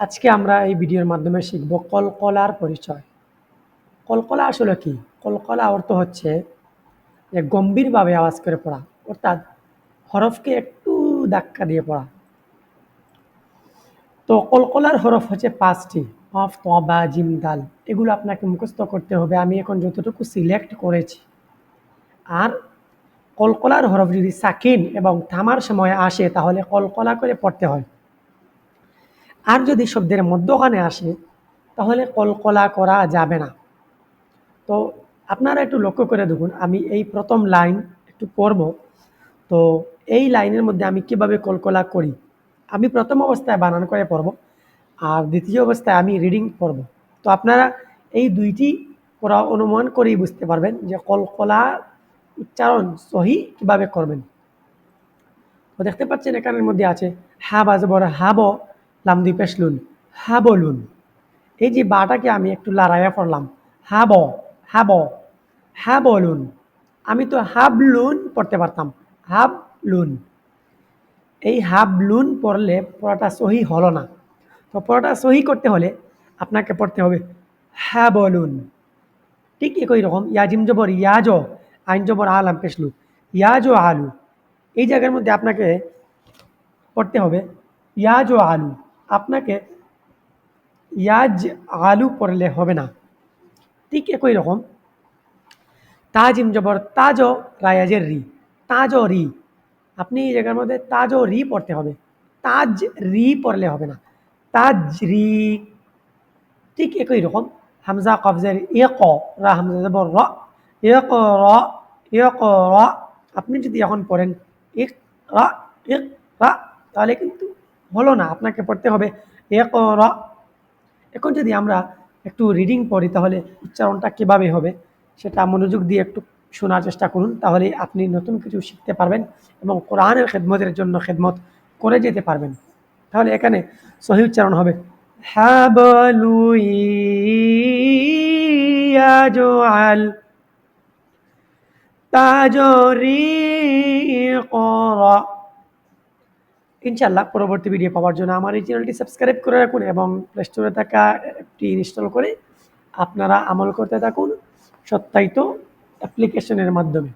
আজকে আমরা এই ভিডিওর মাধ্যমে শিখব কলকলার পরিচয়। কলকলা আসলে কি? কলকলা অর্থ হচ্ছে যে গম্ভীরভাবে আওয়াজ করে পড়া, অর্থাৎ হরফকে একটু ধাক্কা দিয়ে পড়া। তো কলকলার হরফ হচ্ছে পাঁচটি অফ তবা জিম, দাল। এগুলো আপনাকে মুখস্থ করতে হবে, আমি এখন যতটুকু সিলেক্ট করেছি। আর কলকলার হরফ যদি সাকিন এবং থামার সময় আসে, তাহলে কলকলা করে পড়তে হয়। আর যদি শব্দের মধ্যখানে আসে, তাহলে কলকলা করা যাবে না। তো আপনারা একটু লক্ষ্য করে দেখুন, আমি এই প্রথম লাইন একটু পড়ব। তো এই লাইনের মধ্যে আমি কীভাবে কলকলা করি? আমি প্রথম অবস্থায় বানান করে পড়ব, আর দ্বিতীয় অবস্থায় আমি রিডিং পড়ব। তো আপনারা এই দুইটি পড়া অনুমান করেই বুঝতে পারবেন যে কলকলা উচ্চারণ সহি কীভাবে করবেন। তো দেখতে পাচ্ছেন এখানের মধ্যে আছে হা বাজবর হাব লাম পেশলুন হাবলুন এই যে বাটাকে আমি একটু লড়াইয়া পড়লাম। হাব হাব বলুন আমি তো হাবলুন পড়তে পারতাম। হাবলুন এই হাবলুন পড়লে পড়াটা সহি হলো না। তো পড়াটা সহি করতে হলে আপনাকে পড়তে হবে হ্যাঁ বলুন ঠিক একই রকম ইয়াজিম জবর ইয়াজ আইন জবর আলাম পেশলু ইয়াজ আলু। এই জায়গার মধ্যে আপনাকে পড়তে হবে ইয়াজ আলু। আপনাকে ইয়াজ আলু পড়লে হবে না। ঠিক একই রকম। তাজিম জবর তাজ রায়াজের রি। তাজ রি। আপনি জায়গার মধ্যে তাজ রি পড়তে হবে। তাজ রি পড়লে হবে না। তাজ রি। ঠিক একই রকম। হামজা কবজের ইয়ে ক রা, হামজা জবর র। ইয়ে ক র ইয়ে ক র। আপনি যদি এখন পড়েন ইক রা ইক রা, তাহলে কিন্তু হলো না, আপনাকে পড়তে হবে। র এখন যদি আমরা একটু রিডিং পড়ি, তাহলে উচ্চারণটা কীভাবে হবে? সেটা মনোযোগ দিয়ে একটু শোনার চেষ্টা করুন, তাহলে আপনি নতুন কিছু শিখতে পারবেন এবং কোরআনের খেদমতের জন্য খেদমত করে যেতে পারবেন। তাহলে এখানে সহি উচ্চারণ হবে হ্যাবলুইয়াজআল তাজরিকরা ইনশাল্লাহ পরবর্তী ভিডিও পাওয়ার জন্য আমার এই চ্যানেলটি সাবস্ক্রাইব করে রাখুন এবং প্লে স্টোরে থাকা অ্যাপটি ইনস্টল করে আপনারা আমল করতে থাকুন সত্যায়িত অ্যাপ্লিকেশনের মাধ্যমে।